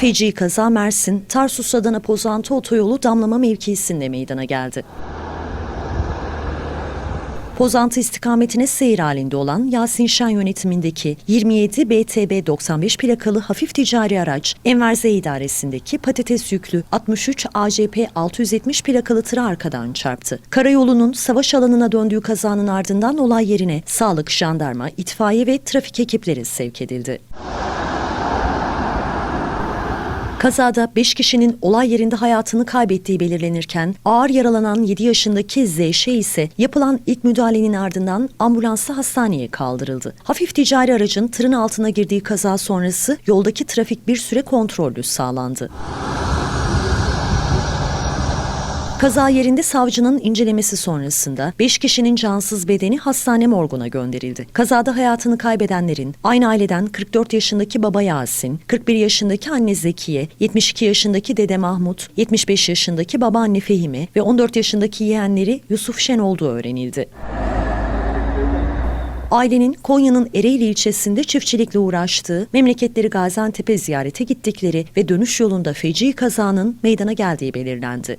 Feci kaza Mersin, Tarsus Adana Pozantı otoyolu damlama mevkisinde meydana geldi. Pozantı istikametine seyir halinde olan Yasin Şen yönetimindeki 27 BTB 95 plakalı hafif ticari araç Enverze idaresindeki patates yüklü 63 ACP 670 plakalı tıra arkadan çarptı. Karayolunun savaş alanına döndüğü kazanın ardından olay yerine sağlık, jandarma, itfaiye ve trafik ekipleri sevk edildi. Kazada 5 kişinin olay yerinde hayatını kaybettiği belirlenirken ağır yaralanan 7 yaşındaki Zeyşe ise yapılan ilk müdahalenin ardından ambulansla hastaneye kaldırıldı. Hafif ticari aracın tırın altına girdiği kaza sonrası yoldaki trafik bir süre kontrollü sağlandı. Kaza yerinde savcının incelemesi sonrasında 5 kişinin cansız bedeni hastane morguna gönderildi. Kazada hayatını kaybedenlerin aynı aileden 44 yaşındaki baba Yasin, 41 yaşındaki anne Zekiye, 72 yaşındaki dede Mahmut, 75 yaşındaki babaanne Fehime ve 14 yaşındaki yeğenleri Yusuf Şen olduğu öğrenildi. Ailenin Konya'nın Ereğli ilçesinde çiftçilikle uğraştığı, memleketleri Gaziantep'e ziyarete gittikleri ve dönüş yolunda feci kazanın meydana geldiği belirlendi.